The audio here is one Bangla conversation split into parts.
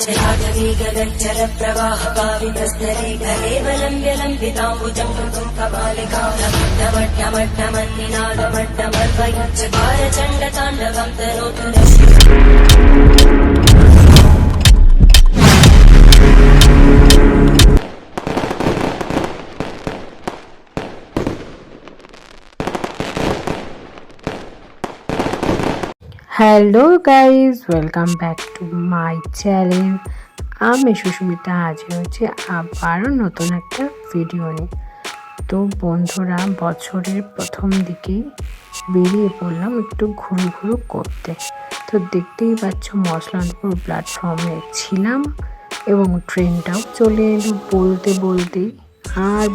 चराजवीगगच्चरप्रवाहपावितस्तरे कलेवलम्ब्य लम्बिताम्बुजम् कृतुम् Kapalika hello guys welcome back to my channel আমি সুস্মিতা হাজির হয়েছি আবারও নতুন একটা ভিডিও নিয়ে। তো বন্ধুরা, বছরের প্রথম দিকেই বেরিয়ে পড়লাম একটু ঘুরু ঘুরু করতে। তো দেখতেই পাচ্ছ, মশলানপুর প্ল্যাটফর্মে ছিলাম এবং ট্রেনটাও চলে এলো। বলতে বলতেই আর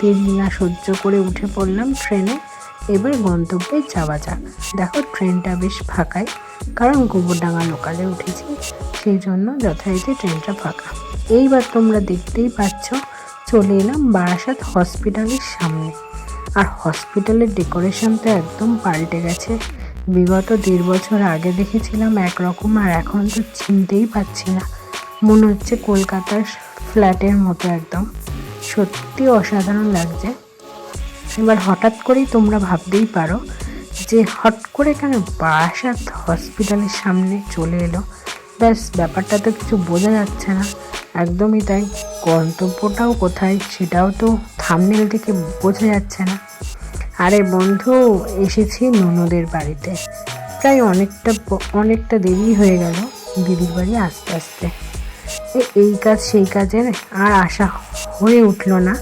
দেরি না, সহ্য করে উঠে পড়লাম ট্রেনে এবার গন্তব্যে যাওয়া যাক। দেখো, ট্রেনটা বেশ ফাঁকাই, কারণ গোবরডাঙ্গা লোকালে উঠেছি, সেই জন্য যথারীতি ট্রেনটা ফাঁকা। এইবার তোমরা দেখতেই পাচ্ছ, চলে এলাম বারাসাত হসপিটালের সামনে। আর হসপিটালের ডেকোরেশন তো একদম পাল্টে গেছে। বিগত দেড় বছর আগে দেখেছিলাম একরকম, আর এখন তো চিনতেই পাচ্ছি না। মনে হচ্ছে কলকাতার ফ্ল্যাটের মতো একদম। সত্যি অসাধারণ লাগছে। এবার হঠাৎ করেই তোমরা ভাবতেই পারো যে হট করে কেন বারাসাত হসপিটালের সামনে চলে এলো। ব্যাস, ব্যাপারটা তো কিছু বোঝা যাচ্ছে না। একদমই তাই। গন্তব্যটাও কোথায় সেটাও তো থামনেল থেকে বোঝা যাচ্ছে না। আরে বন্ধু, এসেছি ননদের বাড়িতে। প্রায় অনেকটা অনেকটা দেরি হয়ে গেল দিদির বাড়ি আস্তে আস্তে। এই কাজ সেই কাজের আর আশা হয়ে উঠল না।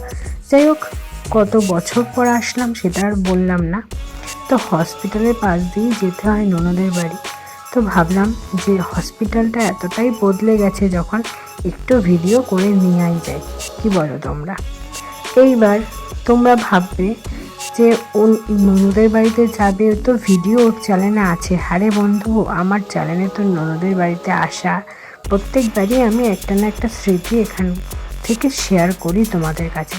যাই হোক কত বছর পর আসলাম সেটা আর বললাম না। তো হসপিটালের পাশ দিয়েই যেতে হয় ননদের বাড়ি। তো ভাবলাম যে হসপিটালটা এতটাই বদলে গেছে যখন একটু ভিডিও করে নিয়ে যায় কি বলো তোমরা? এইবার তোমরা ভাববে যে ও ননদের বাড়িতে যাবে তো ভিডিও ওর চ্যানেলে আছে। হারে বন্ধু, আমার চ্যানেলে তো ননদের বাড়িতে আসা। প্রত্যেকবারই আমি একটা না একটা স্মৃতি এখান থেকে শেয়ার করি তোমাদের কাছে।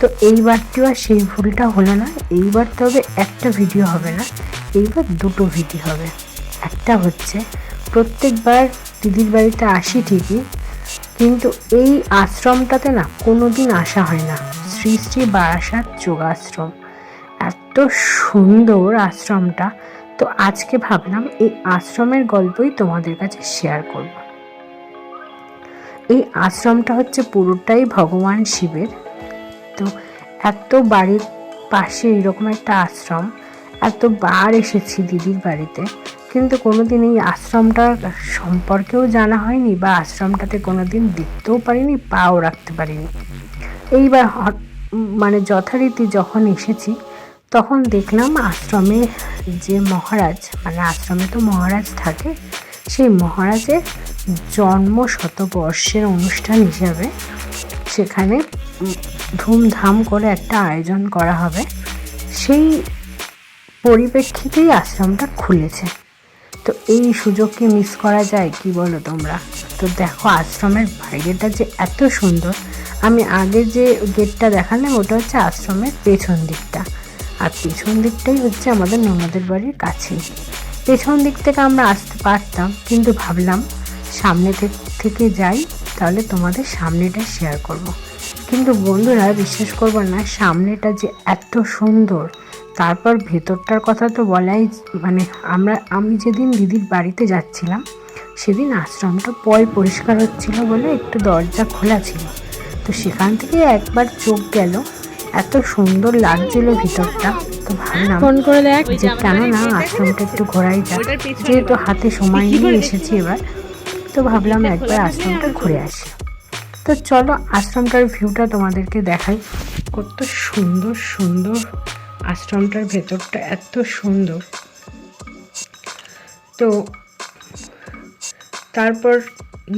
তো এইবারটিও আর সেই ভুলটা হলো না, এইবার তবে একটা ভিডিও হবে না, এইবার দুটো ভিডিও হবে। একটা হচ্ছে, প্রত্যেকবার দিদির বাড়িতে আসি ঠিকই, কিন্তু এই আশ্রমটাতে না কোনো দিন আসা হয় না। শ্রী শ্রী বারাসাত যোগাশ্রম। এত সুন্দর আশ্রমটা। তো আজকে ভাবলাম এই আশ্রমের গল্পই তোমাদের কাছে শেয়ার করব। এই আশ্রমটা হচ্ছে পুরোটাই ভগবান শিবের। তো এত বাড়ির পাশে এরকম একটা আশ্রম, এত বার এসেছি দিদির বাড়িতে, কিন্তু কোনোদিন এই আশ্রমটার সম্পর্কেও জানা হয়নি বা আশ্রমটাতে কোনোদিন দেখতেও পারিনি, পাও রাখতে পারিনি। এইবার মানে যথারীতি যখন এসেছি, তখন দেখলাম আশ্রমে যে মহারাজ মানে আশ্রমে তো মহারাজ থাকে, সেই মহারাজের জন্ম শতবর্ষের অনুষ্ঠান হিসাবে সেখানে ধুমধাম করে একটা আয়োজন করা হবে। সেই পরিপ্রেক্ষিতেই আশ্রমটা খুলেছে। তো এই সুযোগকে মিস করা যায়, কি বলো তোমরা? তো দেখো, আশ্রমের বাইরেটা যে এত সুন্দর। আমি আগে যে গেটটা দেখালাম, ওটা হচ্ছে আশ্রমের পেছন দিকটা। আর পেছন দিকটাই হচ্ছে আমাদের ননদের বাড়ির কাছেই। পেছন দিক থেকে আমরা আসতে পারতাম, কিন্তু ভাবলাম সামনে থেকে যাই, তাহলে তোমাদের সামনেটা শেয়ার করব। কিন্তু বন্ধুরা বিশ্বাস করব না সামনেটা যে এত সুন্দর তারপর ভেতরটার কথা তো বলাই মানে আমরা আমি যেদিন দিদির বাড়িতে যাচ্ছিলাম সেদিন আশ্রমটা পয় পরিষ্কার হচ্ছিল বলে একটু দরজা খোলা ছিল। তো সেখান থেকে একবার চোখ গেল এত সুন্দর লাগছিল ভিতরটা তো ভাবলাম ফোন করে দেখ। যে কেন না আশ্রমটা একটু ঘোরাই যাক যেহেতু হাতে সময় নিয়ে এসেছি এবার তো ভাবলাম একবার আশ্রমটা ঘুরে আসি। তো চলো আশ্রমটার ভিউটা তোমাদেরকে দেখাই। কত সুন্দর সুন্দর আশ্রমটার ভেতরটা, এত সুন্দর। তো তারপর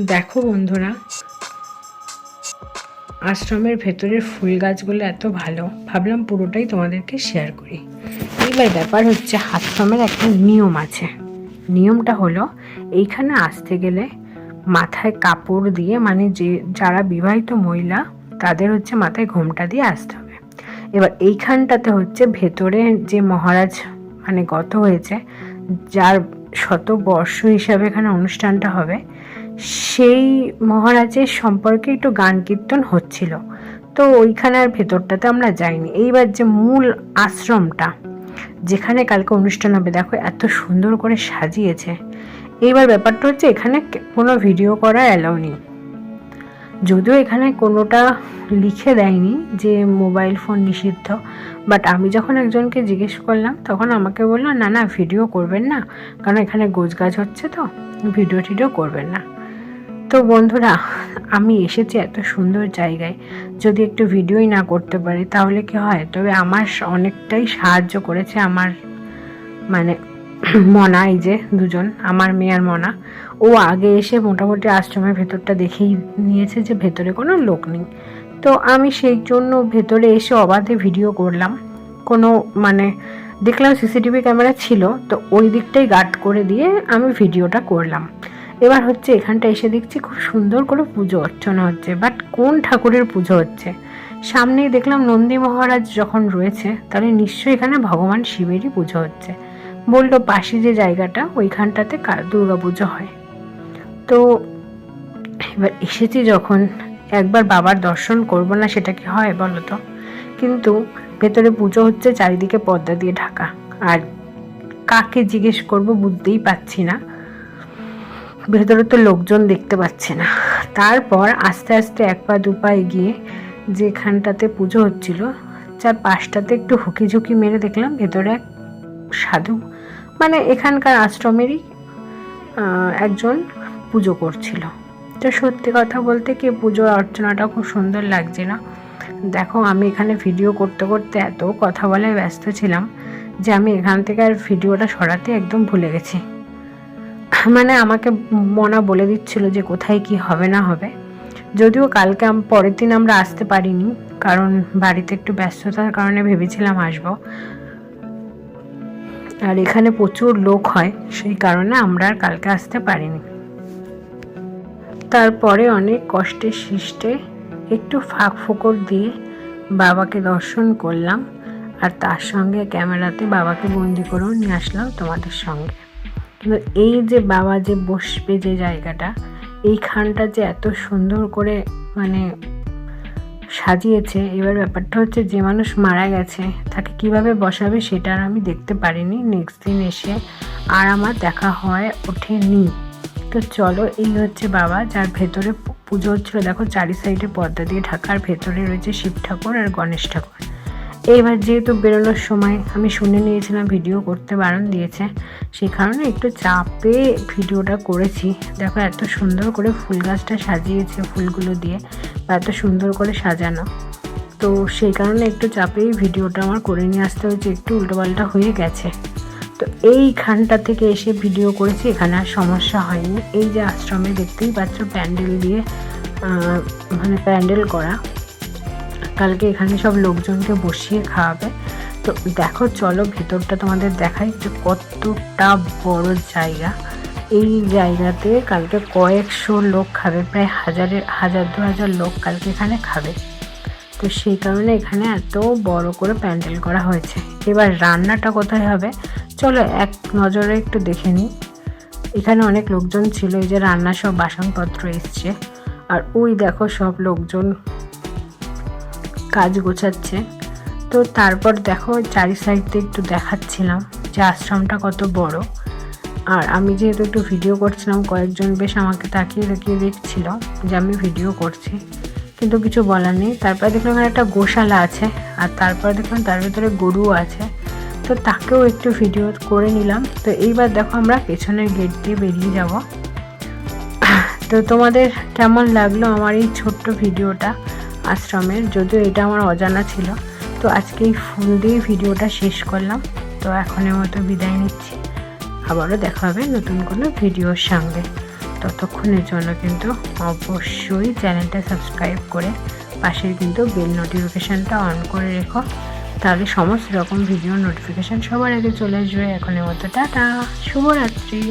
দেখো বন্ধুরা, আশ্রমের ভেতরের ফুল গাছগুলো এত ভালো। ভাবলাম পুরোটাই তোমাদেরকে শেয়ার করি। এইবার ব্যাপার হচ্ছে, আশ্রমের একটা নিয়ম আছে। নিয়মটা হলো, এইখানে আসতে গেলে মাথায় কাপড় দিয়ে মানে যে যারা বিবাহিত মহিলা, তাদের হচ্ছে মাথায় ঘোমটা দিয়ে আসতে হবে। এবার এইখানটাতে হচ্ছে ভেতরে যে মহারাজ মানে গত হয়েছে, যার শত বর্ষ হিসাবে এখানে অনুষ্ঠানটা হবে, সেই মহারাজের সম্পর্কে একটু গান কীর্তন হচ্ছিল। তো ওইখানে আর ভেতরটাতে আমরা যাইনি। এইবার যে মূল আশ্রমটা, যেখানে কালকে অনুষ্ঠান হবে, দেখো এত সুন্দর করে সাজিয়েছে। এইবার ব্যাপারটা হচ্ছে এখানে কোনো ভিডিও করা অ্যালাউ নেই। যদিও এখানে কোনোটা লিখে দেয়নি যে মোবাইল ফোন নিষিদ্ধ বাট আমি যখন একজনকে জিজ্ঞেস করলাম, তখন আমাকে বলল, না না ভিডিও করবেন না, কারণ এখানে গোছগাছ হচ্ছে তো ভিডিও টিডিও করবেন না। তো বন্ধুরা, আমি এসেছি এত সুন্দর জায়গায়। যদি একটু ভিডিওই না করতে পারি, তাহলে কি হয়? তবে আমার অনেকটাই সাহায্য করেছে আমার মানে মনা, এই যে দুজন, আমার মেয়ে আর মনা, ও আগে এসে মোটামুটি আশ্রমের ভেতরটা দেখেই নিয়েছে যে ভেতরে কোনো লোক নেই। তো আমি সেই জন্য ভেতরে এসে অবাধে ভিডিও করলাম। কোনো মানে দেখলাম সিসিটিভি ক্যামেরা ছিল, তো ওই দিকটাই গার্ড করে দিয়ে আমি ভিডিওটা করলাম। এবার হচ্ছে এখানটা এসে দেখছি খুব সুন্দর করে পুজো অর্চনা হচ্ছে বাট কোন ঠাকুরের পুজো হচ্ছে? সামনেই দেখলাম নন্দী মহারাজ যখন রয়েছে, তাহলে নিশ্চয়ই এখানে ভগবান শিবেরই পুজো হচ্ছে। বলল, পাশে যে জায়গাটা, ওইখানটাতে দুর্গা পুজো হয়? তো এবার এসেছি যখন, একবার বাবার দর্শন করব না সেটা কি হয় বলো তো? কিন্তু ভেতরে পুজো হচ্ছে, চারিদিকে পর্দা দিয়ে ঢাকা। আর কাকে জিজ্ঞেস করব বুঝতেই পাচ্ছি না। ভেতরে তো লোকজন দেখতে পাচ্ছে না। তারপর আস্তে আস্তে এক পা দু পা এগিয়ে যেখানটাতে পুজো হচ্ছিল, চার পাশটাতে একটু হুকি ঝুঁকি মেরে দেখলাম, ভেতরে এক সাধু মানে এখানকার আশ্রমেরই একজন পুজো করছিল। তো সত্যি কথা বলতে কি পুজো অর্চনাটা খুব সুন্দর লাগছে না। দেখো, আমি এখানে ভিডিও করতে করতে এত কথা বলায় ব্যস্ত ছিলাম যে আমি এখান থেকে আর ভিডিওটা সরাতে একদম ভুলে গেছি। মানে আমাকে মনা বলে দিচ্ছিল যে কোথায় কি হবে না হবে। যদিও কালকে পরের দিন আমরা আসতে পারিনি, কারণ বাড়িতে একটু ব্যস্ততার কারণে ভেবেছিলাম আসব। আর এখানে প্রচুর লোক হয়, সেই কারণে আমরা আর কালকে আসতে পারিনি। তারপরে অনেক কষ্টে সৃষ্টে একটু ফাঁক ফোকর দিয়ে বাবাকে দর্শন করলাম আর তার সঙ্গে ক্যামেরাতে বাবাকে বন্দি করেও নিয়ে আসলাম তোমাদের সঙ্গে। কিন্তু এই যে বাবা যে বসবে যে জায়গাটা, এইখানটা যে এত সুন্দর করে মানে সাজিয়েছে। এবার ব্যাপারটা হচ্ছে, যে মানুষ মারা গেছে, তাকে কীভাবে বসাবে সেটা আর আমি দেখতে পারিনি। নেক্সট দিন এসে আর আমার দেখা হয় ওঠেনি। তো চলো, এই হচ্ছে বাবা, যার ভেতরে পুজো হচ্ছিল, দেখো, চারি সাইডে পর্দা দিয়ে ঢাকার ভেতরে রয়েছে শিব ঠাকুর আর গণেশ ঠাকুর। এইবার যেহেতু বেরোনোর সময় আমি শুনে নিয়েছিলাম ভিডিও করতে বারণ দিয়েছে, সেই কারণে একটু চাপে ভিডিওটা করেছি। দেখো এত সুন্দর করে ফুল গাছটা সাজিয়েছে ফুলগুলো দিয়ে, বা এত সুন্দর করে সাজানো। তো সেই কারণে একটু চাপেই ভিডিওটা আমার করে নিয়ে আসতে হয়েছে, একটু উল্টোপাল্টা হয়ে গেছে। তো এইখানটা থেকে এসে ভিডিও করেছি, এখানে আর সমস্যা হয়নি। এই যে আশ্রমে দেখতেই পাচ্ছ প্যান্ডেল দিয়ে মানে প্যান্ডেল করা। কালকে এখানে সব লোকজনকে বসিয়ে খাওয়াবে। তো দেখো, চলো ভেতরটা তোমাদের দেখাই যে কতটা বড় জায়গা। এই জায়গাতে কালকে কয়েকশো লোক খাবে, প্রায় হাজারের হাজার দু হাজার লোক কালকে এখানে খাবে। তো সেই কারণে এখানে এত বড় করে প্যান্ডেল করা হয়েছে। এবার রান্নাটা কোথায় হবে? চলো এক নজরে একটু দেখে নিই। এখানে অনেক লোকজন ছিল, এই যে রান্না সব বাসনপত্র এসছে। আর ওই দেখো সব লোকজন কাজ গোছাচ্ছে। তো তারপর দেখো চারি সাইড দিয়ে একটু দেখাচ্ছিলাম যে আশ্রমটা কত বড়। আর আমি যেহেতু একটু ভিডিও করছিলাম, কয়েকজন বেশ আমাকে তাকিয়ে তাকিয়ে দেখছিল যে আমি ভিডিও করছি। কিন্তু কিছু বলার নেই। তারপরে দেখলাম এখানে একটা গোশালা আছে আর তারপর দেখলাম তার ভিতরে গরুও আছে। তো তাকেও একটু ভিডিও করে নিলাম। তো এইবার দেখো আমরা পেছনের গেট দিয়ে বেরিয়ে যাব। তো তোমাদের কেমন লাগল আমার এই ছোট্ট ভিডিওটা আশ্রমের, যদিও এটা আমার অজানা ছিল। তো আজকে এই ফুল দিয়ে ভিডিওটা শেষ করলাম। তো এখনের মতো বিদায় নিচ্ছি। আবারও দেখা হবে নতুন কোনো ভিডিওর সঙ্গে। ততক্ষণের জন্য কিন্তু অবশ্যই চ্যানেলটা সাবস্ক্রাইব করে পাশের কিন্তু বেল নোটিফিকেশানটা অন করে রেখো। তাহলে সমস্ত রকম ভিডিও নোটিফিকেশান সবার আগে চলে আসবে। এখনের মতো টাটা, শুভরাত্রি।